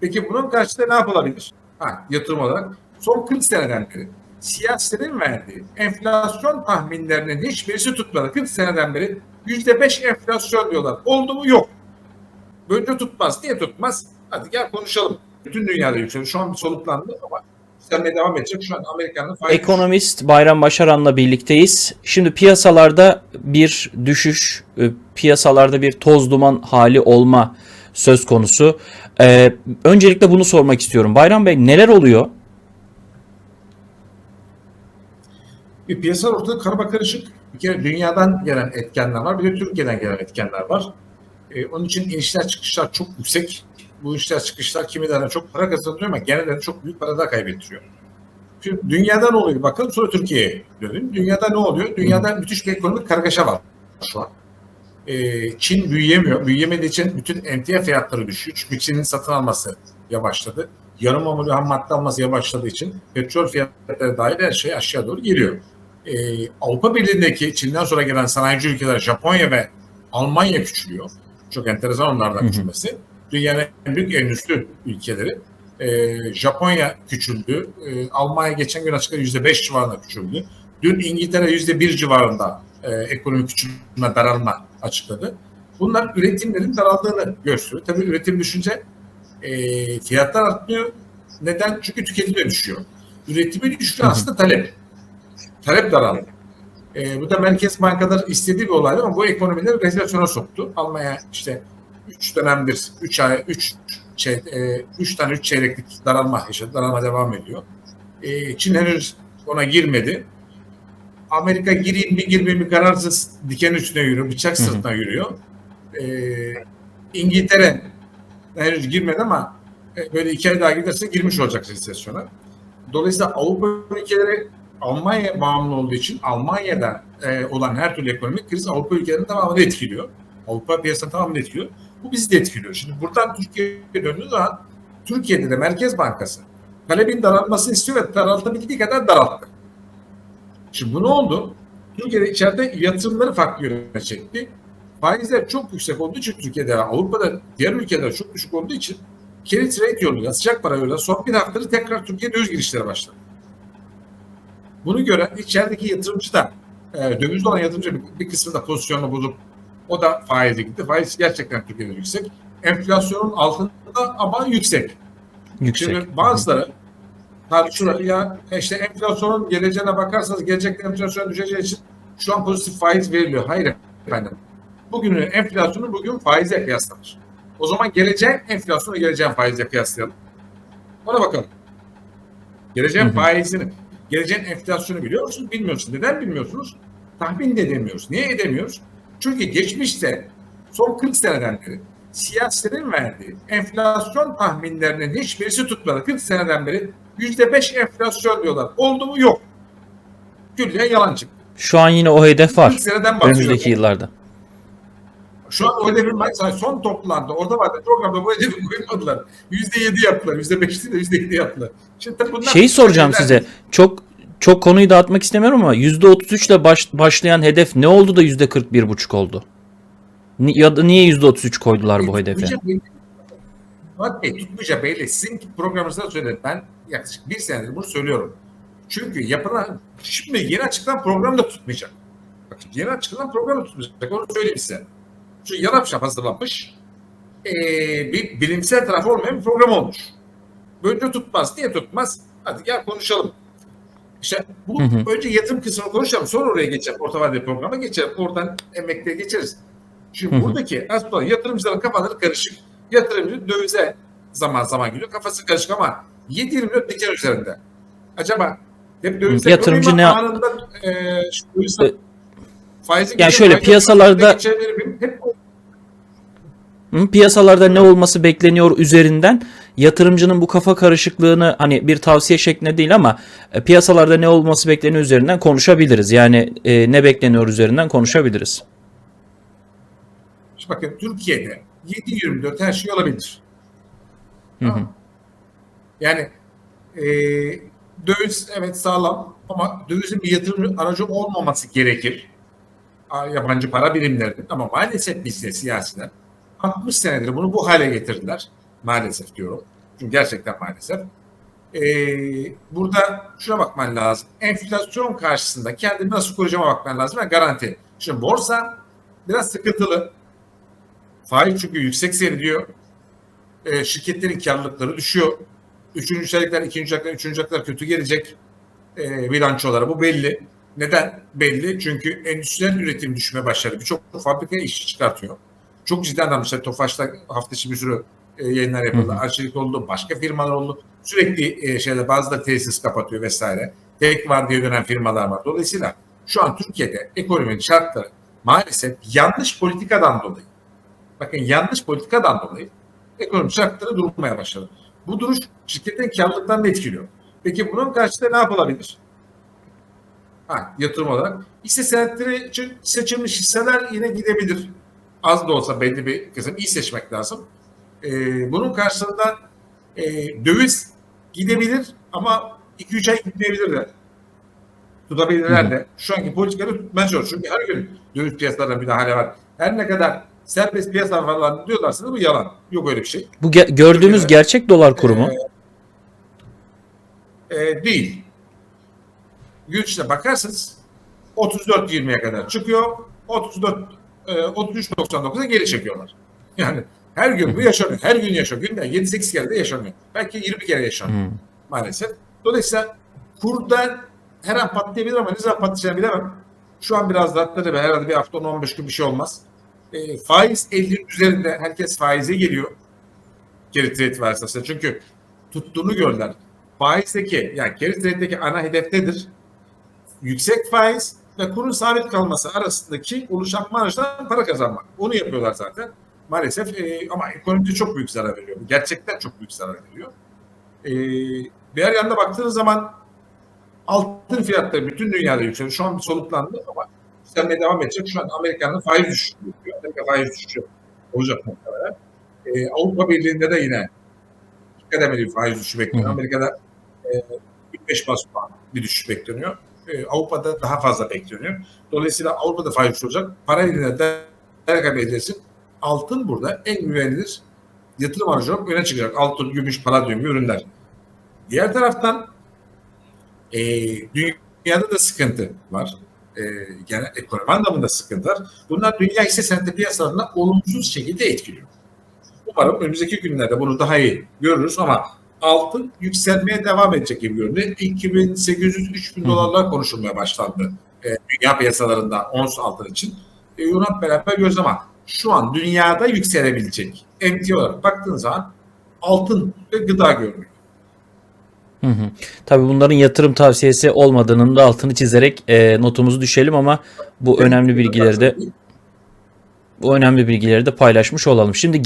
Peki bunun karşısında ne yapılabilir? Ha, yatırım olarak son 40 seneden beri siyasilerin verdiği enflasyon tahminlerinin hiçbirisi tutmadı. 40 seneden beri %5 enflasyon diyorlar. Oldu mu? Yok. Önce tutmaz. Niye tutmaz? Hadi gel konuşalım. Bütün dünyada yükseliyor. Şu an bir soluklandı ama yükselmeye devam edecek. Şu an Amerika'nın faiz Ekonomist Bayram Başaran'la birlikteyiz. Şimdi piyasalarda bir düşüş, e, piyasalarda bir toz duman hali olma söz konusu. Ee, öncelikle bunu sormak istiyorum. Bayram Bey neler oluyor? bir piyasa ortada karma karışık. Bir kere dünyadan gelen etkenler var. Bir de Türkiye'den gelen etkenler var. Ee, onun için inişler çıkışlar çok yüksek. Bu inişler çıkışlar kimilerine çok para kazandırıyor ama genelde çok büyük para da kaybettiriyor. Şimdi dünyada ne oluyor? Bakalım sonra Türkiye'ye dönelim. Dünyada ne oluyor? Dünyada müthiş bir ekonomik kargaşa var şu an. Ee, Çin büyüyemiyor. Büyüyemediği için bütün emtia fiyatları düşüyor. Çünkü Çin'in satın alması yavaşladı. Yarım mamulü ham madde alması yavaşladığı için petrol fiyatları dahil her şey aşağı doğru geliyor. Ee, Avrupa Birliği'ndeki Çin'den sonra gelen sanayici ülkeler Japonya ve Almanya küçülüyor. Çok enteresan onlardan küçülmesi. Dünyanın en büyük endüstri ülkeleri. Ee, Japonya küçüldü. Ee, Almanya geçen gün açıkladı %5 civarında küçüldü. Dün İngiltere %1 civarında e, ekonomik küçülme, daralma açıkladı. Bunlar üretimlerin daraldığını gösteriyor. Tabii üretim düşünce e, fiyatlar artmıyor. Neden? Çünkü tüketim de düşüyor. Üretimi hı. aslında talep. Talep daraldı. E, bu da Merkez Bankalar istediği bir olay ama bu ekonomileri resesyona soktu. Almanya işte 3 dönemdir, 3 ay, 3 şey, 3 tane 3 çeyreklik daralma yaşadı. Daralma devam ediyor. E, Çin henüz ona girmedi. Amerika gireyim mi girmeyeyim mi kararsız diken üstüne yürüyor, bıçak sırtına yürüyor. E, İngiltere henüz girmedi ama e, böyle iki ay daha giderse girmiş olacak resesyona. Dolayısıyla Avrupa ülkeleri Almanya bağımlı olduğu için Almanya'da e, olan her türlü ekonomik kriz Avrupa ülkelerinin tamamını etkiliyor. Avrupa piyasanın tamamını etkiliyor. Bu bizi de etkiliyor. Şimdi buradan Türkiye'ye döndüğü zaman Türkiye'de de Merkez Bankası talebin daralmasını istiyor ve daraltabildiği kadar daralttı. Şimdi bu ne oldu? Türkiye'de içeride yatırımları farklı yöne çekti. Faizler çok yüksek olduğu için Türkiye'de Avrupa'da diğer ülkeler çok düşük olduğu için carry trade yoluyla sıcak para yoluyla son bir haftadır tekrar Türkiye döviz girişleri başladı. Bunu gören içerideki yatırımcı da e, dövizde olan yatırımcı bir, kısmı da pozisyonunu bozup o da faize gitti. Faiz gerçekten Türkiye'de yüksek. Enflasyonun altında ama yüksek. Yüksek. Şimdi bazıları tartışıyorlar ya işte enflasyonun geleceğine bakarsanız gelecekte enflasyon düşeceği için şu an pozitif faiz veriliyor. Hayır efendim. Bugünün enflasyonu bugün faize kıyaslanır. O zaman geleceğin enflasyonu geleceğin faize kıyaslayalım. Ona bakalım. Geleceğin Hı hı. faizini, geleceğin enflasyonu biliyor musunuz? Bilmiyorsunuz. Neden bilmiyorsunuz? Tahmin de edemiyoruz. Niye edemiyoruz? Çünkü geçmişte son 40 seneden beri siyasilerin verdiği enflasyon tahminlerinin hiçbirisi tutmadı. 40 seneden beri %5 enflasyon diyorlar. Oldu mu? Yok. Külliyen yalan çıktı. Şu an yine o hedef var 40 seneden bahsediyorum. önümüzdeki yıllarda. Şu an o hedefin son toplantıda orada vardı programda bu hedefi koymadılar. %7 yaptılar. %5 değil de %7 yaptılar. Şimdi tabii bunlar Şeyi soracağım şeyler- size. Çok çok konuyu dağıtmak istemiyorum ama %33 ile baş, başlayan hedef ne oldu da %41,5 oldu? Ni- Ya da niye %33 koydular bu hedefe? Murat Bey tutmayacak belli. Sizin programınızda söyledim. Ben yaklaşık bir senedir bunu söylüyorum. Çünkü yapılan, şimdi yeni açıklanan program da tutmayacak. Bakın yeni açıklanan program da tutmayacak. Onu söyleyeyim size. Şu Yarapşap hazırlanmış. Ee, bir bilimsel tarafı olmayan bir program olmuş. Böylece tutmaz. Niye tutmaz? Hadi gel konuşalım. İşte bu Hı hı. önce yatırım kısmını konuşalım. Sonra oraya geçelim. Orta vadeli programa geçelim. Oradan emekliye geçeriz. Şimdi Hı hı. buradaki aslında yatırımcıların kafaları karışık. Yatırımcı dövize zaman zaman giriyor. Kafası karışık ama 7-24 diken üzerinde. Acaba hep dövize Yatırımcı ne- anında e, şu E, faizi yani gidiyor, şöyle piyasalarda-? Hep Piyasalarda ne olması bekleniyor üzerinden yatırımcının bu kafa karışıklığını hani bir tavsiye şeklinde değil ama e, piyasalarda ne olması bekleniyor üzerinden konuşabiliriz. Yani e, ne bekleniyor üzerinden konuşabiliriz. Şimdi bakın Türkiye'de 7-24 her şey olabilir. Hı hı. Yani e, döviz evet sağlam ama dövizin bir yatırım aracı olmaması gerekir. Yabancı para birimlerinin ama maalesef bizde siyasiler 60 senedir bunu bu hale getirdiler. Maalesef diyorum. Çünkü gerçekten maalesef. Ee, burada şuna bakman lazım. Enflasyon karşısında kendini nasıl koruyacağıma bakman lazım ve garanti. Şimdi borsa biraz sıkıntılı. Faiz çünkü yüksek seyrediyor. Ee, şirketlerin karlılıkları düşüyor. Üçüncü çeyrekler, ikinci çeyrekler, üçüncü çeyrekler kötü gelecek. Ee, bilançoları bu belli. Neden? Belli. Çünkü endüstriyel üretim düşmeye başladı. Birçok fabrika işi çıkartıyor. Çok ciddi anlamda işte Tofaş'ta hafta içi bir sürü e, yayınlar yapıldı. Arçelik oldu, başka firmalar oldu. Sürekli e, şeyler bazı da tesis kapatıyor vesaire. Tek var diye dönen firmalar var. Dolayısıyla şu an Türkiye'de ekonominin şartları maalesef yanlış politikadan dolayı bakın yanlış politikadan dolayı ekonomik şartları durmaya başladı. Bu duruş şirketin karlılıklarını etkiliyor. Peki bunun karşısında ne yapılabilir? Ha, yatırım olarak. Hisse senetleri için seçilmiş hisseler yine gidebilir. Az da olsa belli bir kısım iyi seçmek lazım. Ee, bunun karşısında e, döviz gidebilir ama 2-3 ay gitmeyebilir de. Tutabilirler de. Şu anki politikaları tutmaya çalışıyor. Çünkü her gün döviz piyasalarına müdahale var. Her ne kadar serbest piyasa falan diyorlarsa bu yalan. Yok öyle bir şey. Bu ge- gördüğümüz Evet. gerçek dolar kuru mu? e, değil. Gün içinde bakarsanız 34.20'ye kadar çıkıyor. 34 e, 33.99'a geri çekiyorlar. Yani her gün bu yaşanıyor. Her gün yaşanıyor. Günde 7-8 kere de yaşanıyor. Belki 20 kere yaşanıyor Hmm. maalesef. Dolayısıyla kurda her an patlayabilir ama ne zaman patlayacağını bilemem. Şu an biraz rahatladı ve herhalde bir hafta 10-15 gün bir şey olmaz. E, faiz 50'nin üzerinde herkes faize geliyor. Geri trade varsa. Çünkü tuttuğunu gördüler. Faizdeki yani geri trade'deki ana hedef nedir? Yüksek faiz ve kurun sabit kalması arasındaki oluşan marjdan para kazanmak. Onu yapıyorlar zaten. Maalesef e, ama ekonomide çok büyük zarar veriyor. Gerçekten çok büyük zarar veriyor. E, diğer yanda baktığınız zaman altın fiyatları bütün dünyada yükseliyor. Şu an bir soluklandı ama yükselmeye devam edecek. Şu an Amerika'nın faiz düşüşü yapıyor. Amerika faiz düşüşü olacak muhtemelen. E, Avrupa Birliği'nde de yine kademeli bir faiz düşüşü bekleniyor. Amerika'da e, 25 bas puan bir düşüş bekleniyor. E, Avrupa'da daha fazla bekleniyor. Dolayısıyla Avrupa'da faiz düşüşü olacak. Para eline de değer belediyesi altın burada en güvenilir yatırım aracı olarak öne çıkacak. Altın, gümüş, paladyum gibi ürünler. Diğer taraftan e, dünyada da sıkıntı var. E, genel ekonomi anlamında sıkıntı var. Bunlar dünya hisse senedi piyasalarına olumsuz şekilde etkiliyor. Umarım önümüzdeki günlerde bunu daha iyi görürüz ama altın yükselmeye devam edecek gibi görünüyor. 2800-3000 Hı. dolarlar konuşulmaya başlandı e, dünya piyasalarında ons altın için. E, hep beraber ama şu an dünyada yükselebilecek emtia olarak baktığınız zaman altın ve gıda görünüyor. Hı hı. Tabii bunların yatırım tavsiyesi olmadığının da altını çizerek e, notumuzu düşelim ama bu önemli bilgileri de bu önemli bilgileri de paylaşmış olalım. Şimdi